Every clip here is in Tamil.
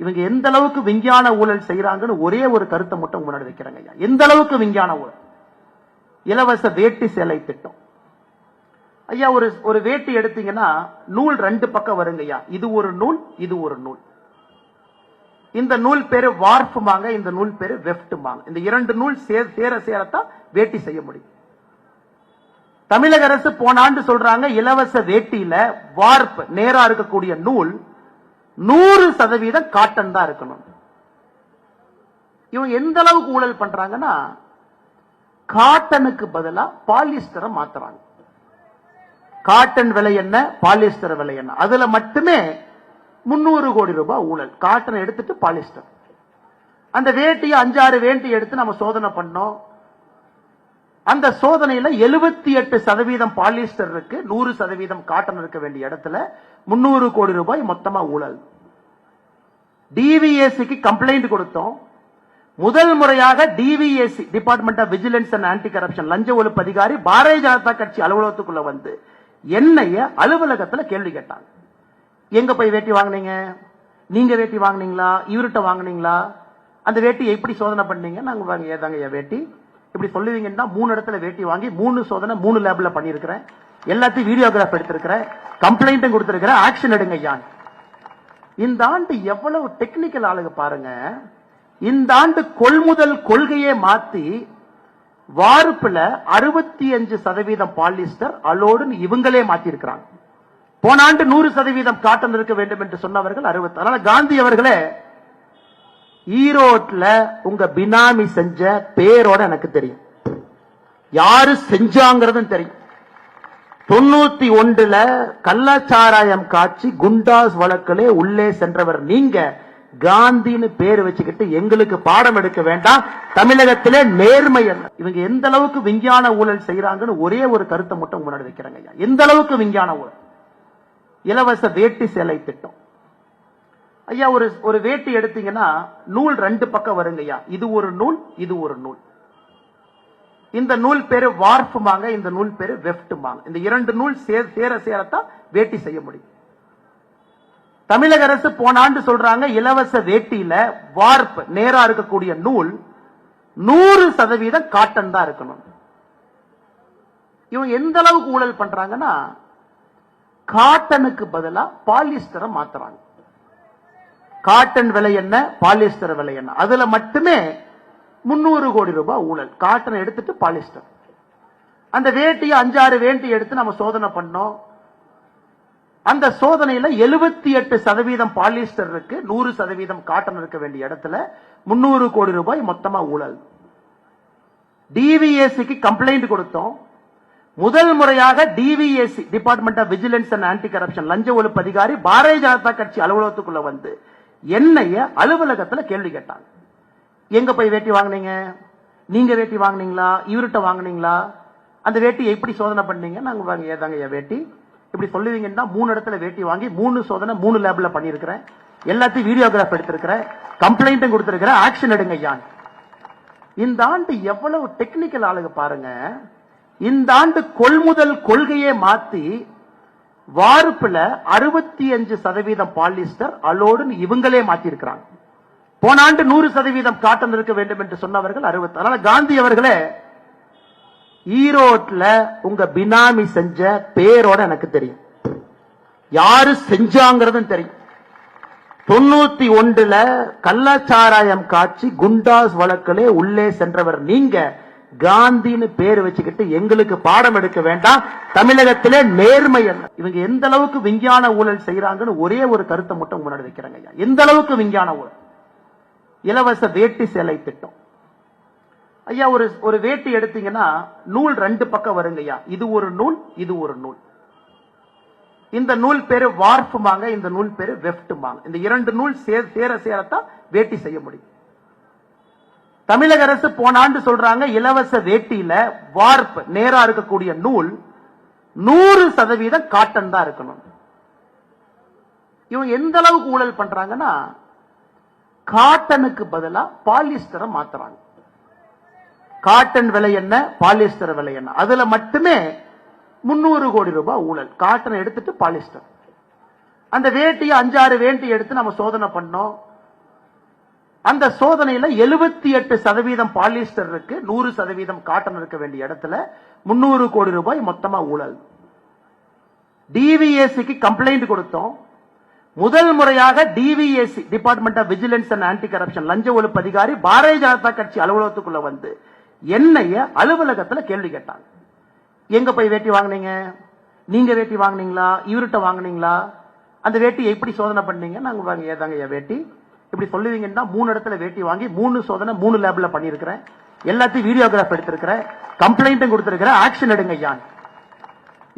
இவங்க எந்த அளவுக்கு விஞ்ஞான ஊழல் செய்யறாங்கன்னு ஒரே ஒரு கருத்தை மட்டும் முன்னாடி வைக்கிறாங்க ஐயா. எந்த அளவுக்கு விஞ்ஞான ஊழல்? இலவச வேட்டி சேலை திட்டம். ஐயா ஒரு ஒரு வேட்டி எடுத்தீங்கன்னா நூல் ரெண்டு பக்கம் வருங்க ஐயா. இது ஒரு நூல் இது ஒரு நூல். இந்த நூல் பேரு வார்ப்புமாங்க இந்த நூல் பேரு வெஃப்டுமாங்க இந்த இரண்டு நூல் சேர சேரத்தான் வேட்டி செய்ய முடியும். தமிழக அரசு போன ஆண்டு சொல்றாங்க இலவச வேட்டியில வார்ப் நேரா இருக்கக்கூடிய நூல் நூறு சதவீதம் காட்டன் தான் இருக்கணும். இவங்க எந்த அளவுக்கு ஊழல் பண்றாங்கன்னா காட்டனுக்கு பதிலா பாலிஸ்டரை மாத்துறாங்க. காட்டன் விலை என்ன பாலிஸ்டர் விலை என்ன? அதுல மட்டுமே முன்னூறு கோடி ரூபாய் ஊழல். காட்டனை எடுத்துட்டு பாலிஸ்டர். அந்த வேட்டியை அஞ்சாறு வேட்டி எடுத்து நம்ம சோதனை பண்ணோம். அந்த சோதனையில எழுபத்தி எட்டு சதவீதம் பாலிஸ்டர் இருக்கு நூறு சதவீதம் காட்டன் இருக்க வேண்டிய இடத்துல முன்னூறு கோடி ரூபாய் மொத்தமா ஊழல். டிவிஎஸ்சிக்கு கம்ப்ளைண்ட் கொடுத்தோம். முதல் முறையாக DVSC department of vigilance and anti corruption லஞ்ச ஒழிப்பு அதிகாரி பாரதிய ஜனதா கட்சி அலுவலகத்துக்குள்ள வந்து என்னைய அலுவலகத்துல கேள்வி கேட்டாங்க. எங்க போய் வேட்டி வாங்குனீங்க? நீங்க வேட்டி வாங்குனீங்களா? இவர்கிட்ட வாங்குனீங்களா? அந்த வேட்டி எப்படி சோதனை பண்ணீங்க? நாங்க வாங்க ஏதாங்க என் வேட்டி? இப்படி சொல்லுவீங்கன்னா மூணு இடத்துல வேட்டி வாங்கி மூணு சோதனை மூணு லேப்ல பண்ணியிருக்கிறேன். எல்லாத்தையும் வீடியோகிராஃப் எடுத்திருக்கிறேன். கம்ப்ளைண்ட்டும் கொடுத்திருக்கிறேன். ஆக்ஷன் எடுங்க ஐயான் இந்த ஆண்டு எவ்வளவு டெக்னிக்கல் ஆளுங்க பாருங்க. இந்த ஆண்டு கொள்முதல் கொள்கையை மாத்தி வார்ப்புல அறுபத்தி அஞ்சு சதவீதம் பாலிஸ்டர் அலோடுன்னு இவங்களே மாத்தி இருக்கிறாங்க போன ஆண்டு நூறு சதவீதம் காட்டன் இருக்க வேண்டும் என்று சொன்னவர்கள் அறுபத்தி அதனால காந்தி அவர்களே ஈரோட்ல உங்க பினாமி செஞ்ச பேரோட எனக்கு தெரியும். யாரு செஞ்சாங்கிறதும் தெரியும். தொண்ணூத்தி ஒன்றுல கள்ளச்சாராயம் காட்சி குண்டாஸ் வழக்கிலே உள்ளே சென்றவர் நீங்க. காந்தின்னு பேர் வச்சுக்கிட்டு எங்களுக்கு பாடம் எடுக்க வேண்டாம். தமிழகத்திலே நேர்மை அல்ல. இவங்க எந்த அளவுக்கு விஞ்ஞான ஊழல் செய்யறாங்கன்னு ஒரே ஒரு கருத்தை மட்டும் முன்னாடி வைக்கிறாங்க எந்த அளவுக்கு விஞ்ஞான ஊழல்? இலவச வேட்டி சேலை திட்டம். ஐயா ஒரு ஒரு வேட்டி எடுத்தீங்கன்னா நூல் ரெண்டு பக்கம் வருங்க ஐயா. இது ஒரு நூல் இது ஒரு நூல். இந்த நூல் பேரு வார்ப்புமாங்க இந்த நூல் பேரு வெஃப்டுமாங்க இந்த இரண்டு நூல் சேர சேரத்தான் வேட்டி செய்ய முடியும். தமிழக அரசு போன ஆண்டு சொல்றாங்க இலவச வேட்டியில வார்ப் நேரா இருக்கக்கூடிய நூல் நூறு சதவீதம் காட்டன் தான் இருக்கணும். இவங்க எந்த அளவுக்கு ஊழல் பண்றாங்கன்னா காட்டனுக்கு பதிலா பாலிஸ்டரை மாத்துறாங்க. காட்டன் விலை என்ன? பாலிஸ்டர் விலை என்ன? அதுல மட்டுமே முன்னூறு கோடி ரூபாய் ஊழல். காட்டன் எடுத்துட்டு பாலிஸ்டர் அந்த வேட்டியை அஞ்சாறு வேட்டி எடுத்து நம்ம சோதனை பண்ணோம். அந்த சோதனையில எழுபத்தி எட்டு சதவீதம் பாலிஸ்டர் இருக்கு நூறு சதவீதம் காட்டன் இருக்க வேண்டிய இடத்துல முன்னூறு கோடி ரூபாய் மொத்தமா ஊழல். டிவிஎஸ்சிக்கு கம்ப்ளைண்ட் கொடுத்தோம். முதல் முறையாக DVSC department of vigilance and anti corruption லஞ்ச ஒழிப்பு அதிகாரி பாரதிய ஜனதா கட்சி அலுவலகத்துக்குள்ள வந்து என்னைய அலுவலகத்துல கேள்வி கேட்டாங்க. எங்க போய் வேட்டி வாங்குனீங்க? நீங்க வேட்டி வாங்குனீங்களா? இவர்கிட்ட வாங்குனீங்களா? அந்த வேட்டி எப்படி சோதனை பண்ணீங்க? நாங்க வாங்க ஏதாங்க என் வேட்டி. இப்படி சொல்லுவீங்கன்னா மூணு இடத்துல வேட்டி வாங்கி மூணு சோதனை மூணு லேப்ல பண்ணியிருக்கிறேன். எல்லாத்தையும் வீடியோகிராஃப் எடுத்திருக்கிறேன். கம்ப்ளைண்ட்டும் கொடுத்திருக்கிறேன். ஆக்ஷன் எடுங்க ஐயான். இந்த ஆண்டு எவ்வளவு டெக்னிக்கல் ஆளுங்க பாருங்க. இந்த ஆண்டு கொள்முதல் கொள்கையே மாத்தி வார்ப்புல அறுபத்தி அஞ்சு சதவீதம் பாலிஸ்டர் அலோடுன்னு இவங்களே மாத்திருக்கிறாங்க. போன ஆண்டு நூறு சதவீதம் காட்டன் இருக்க வேண்டும் என்று சொன்னவர்கள் அறுபத்தி அதனால காந்தி அவர்களே ஈரோட்ல உங்க பினாமி செஞ்ச பேரோட எனக்கு தெரியும். யாரு செஞ்சாங்கிறதும் தெரியும். தொண்ணூத்தி ஒன்றுல கள்ளச்சாராயம் காட்சி குண்டாஸ் வழக்கிலே உள்ளே சென்றவர் நீங்க. காந்தின்னு பேர் வச்சுக்கிட்டு எங்களுக்கு பாடம் எடுக்க வேண்டாம். தமிழகத்திலே நேர்மை அல்ல. இவங்க எந்த அளவுக்கு விஞ்ஞான ஊழல் செய்யறாங்கன்னு ஒரே ஒரு கருத்தை மட்டும் முன்னாடி வைக்கிறாங்க ஐயா. எந்த அளவுக்கு விஞ்ஞான ஊழல்? இலவச வேட்டி சேலை திட்டம். ஐயா ஒரு ஒரு வேட்டி எடுத்தீங்கன்னா நூல் ரெண்டு பக்கம் வருங்க ஐயா. இது ஒரு நூல் இது ஒரு நூல். இந்த நூல் பேரு வார்ப்புமாங்க இந்த நூல் பேரு வெஃப்டுமாங்க இந்த இரண்டு நூல் சே- சேர சேரத்தான் வேட்டி செய்ய முடியும். தமிழக அரசு போன ஆண்டு சொல்றாங்க இலவச வேட்டியில வார்ப் நேரா இருக்கக்கூடிய நூல் நூறு சதவீதம் காட்டன் தான் இருக்கணும். இவங்க எந்த அளவுக்கு ஊழல் பண்றாங்கன்னா காட்டனுக்கு பதிலா பாலிஸ்டரை மாத்துறாங்க. காட்டன் விலை என்ன பாலிஸ்டர் விலை என்ன? அதுல மட்டுமே முன்னூறு கோடி ரூபாய் ஊழல். காட்டனை எடுத்துட்டு பாலிஸ்டர் அந்த வேட்டியை அஞ்சாறு வேட்டி எடுத்து நம்ம சோதனை பண்ணோம். அந்த சோதனையில 78% எட்டு சதவீதம் பாலிஸ்டர் இருக்கு நூறு சதவீதம் காட்டன் இருக்க வேண்டிய இடத்துல முன்னூறு கோடி ரூபாய் மொத்தமா ஊழல். டிவிஎஸ்சிக்கு கம்ப்ளைண்ட் கொடுத்தோம். முதல் முறையாக DVSC department of vigilance and anti corruption லஞ்ச ஒழிப்பு அதிகாரி பாரதிய ஜனதா கட்சி அலுவலகத்துக்குள்ள வந்து என்னைய அலுவலகத்துல கேள்வி கேட்டாங்க. எங்க போய் வேட்டி வாங்குனீங்க? நீங்க வேட்டி வாங்குனீங்களா? இவர்கிட்ட வாங்குனீங்களா? அந்த வேட்டி எப்படி சோதனை பண்ணீங்க? நாங்க வாங்க ஏதாங்க என் வேட்டி. இப்படி சொல்லுவீங்கன்னா மூணு இடத்துல வேட்டி வாங்கி மூணு சோதனை மூணு லேப்ல பண்ணியிருக்கிறேன். எல்லாத்தையும் வீடியோகிராஃப் எடுத்திருக்கிறேன். கம்ப்ளைண்ட்டும் கொடுத்திருக்கிறேன். ஆக்ஷன் எடுங்க ஐயான்.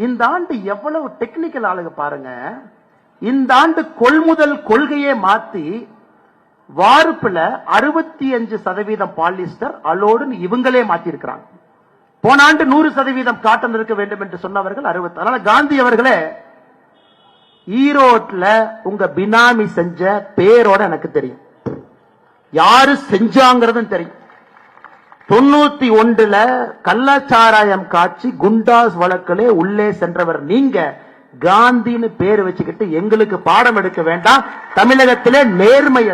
இந்த ஆண்டு எவ்வளவு டெக்னிக்கல் ஆளுங்க பாருங்க. இந்த ஆண்டு கொள்முதல் கொள்கையை மாத்தி வார்ப்புல அறுபத்தி அஞ்சு சதவீதம் பாலிஸ்டர் அலோடுன்னு இவங்களே மாத்திருக்கிறாங்க போன ஆண்டு நூறு சதவீதம் காட்டன் இருக்க வேண்டும் என்று சொன்னவர்கள் அறுபத்தி அதனால காந்தி அவர்களே ஈரோட்ல உங்க பினாமி செஞ்ச பேரோட எனக்கு தெரியும். யாரு செஞ்சாங்கிறதும் தெரியும். தொண்ணூத்தி ஒன்றுல கள்ளச்சாராயம் காட்சி குண்டாஸ் வழக்கிலே உள்ளே சென்றவர் நீங்க. காந்தின்னு பேர் வச்சுக்கிட்டு எங்களுக்கு பாடம் எடுக்க வேண்டாம். தமிழகத்திலே நேர்மை